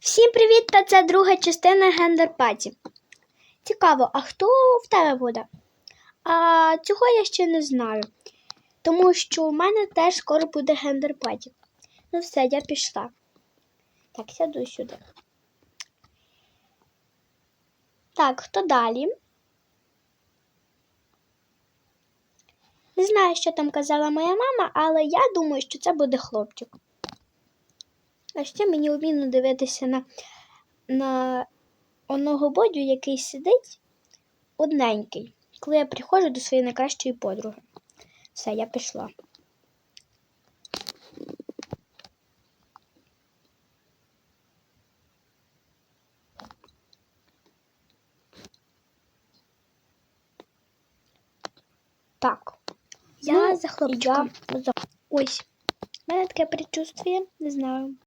Всім привіт! Та це друга частина гендер-паті. Цікаво, а хто в тебе буде? А цього я ще не знаю. Тому що у мене теж скоро буде гендер-паті. Ну все, я пішла. Так, сяду сюди. Так, хто далі? Не знаю, що там казала моя мама, але я думаю, що це буде хлопчик. А ще мені обідно дивитися на, на оного бодю, який сидить одненький, коли я приходжу до своєї найкращої подруги. Все, я пішла. Так. Я Ну, за хлопчиком. Я. Ось. У мене таке предчувствие, не знаю.